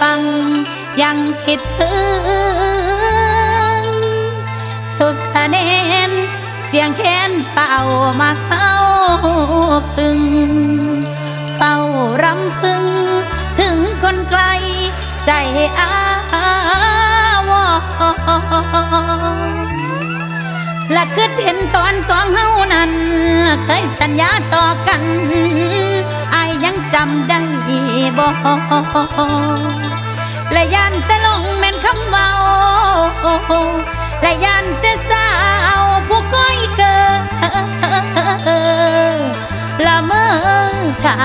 ฟัง ยังคิดถึง สุดสะเนนเสียงแค้นเป่ามาเข้าพึง เฝ้ารำพึง ถึงคนไกล ใจอาวและคือเห็นตอนสองเฮานั้น เคยสัญญาต่อกันอายยังจำได้ บ่และยันแต่ลงเม่นคำเว้าและยันแต่สาวผู้คอยเกินละเมอทา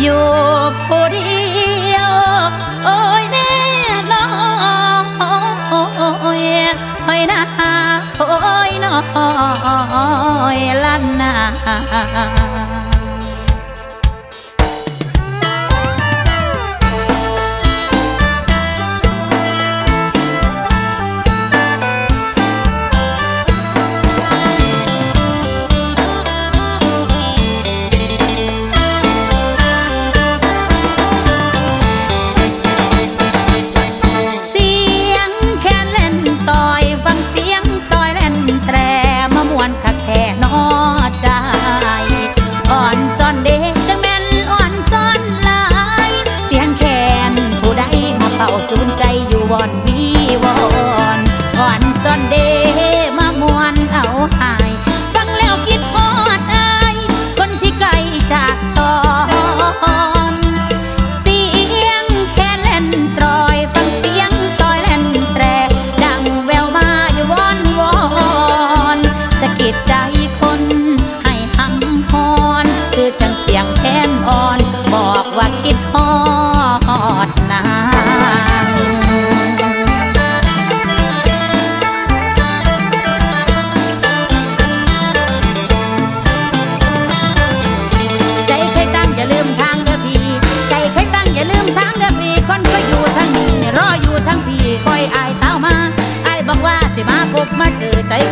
อยู่ผู้เดียว โอ้ยแน่นอนโอ้ยนาโอ้ยน้อยลันนา want me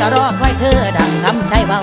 ก็รอคอยเธอดังคำใช้เบา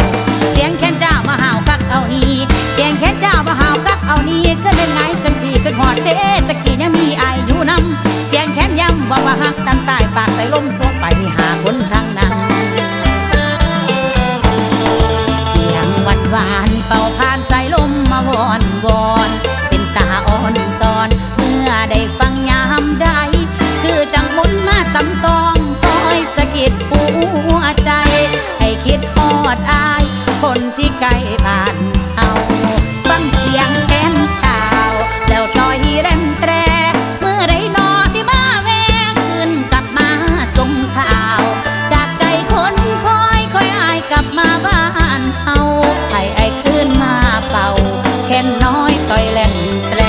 อยเล่นแตร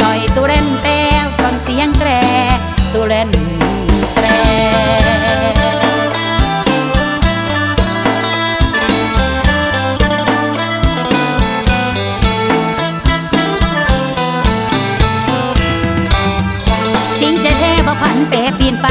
ต่อยตุเล่นแตรฟังเสียงแตรตุเล่นแตรจริงจะแท้บ่ผันแปปีนไป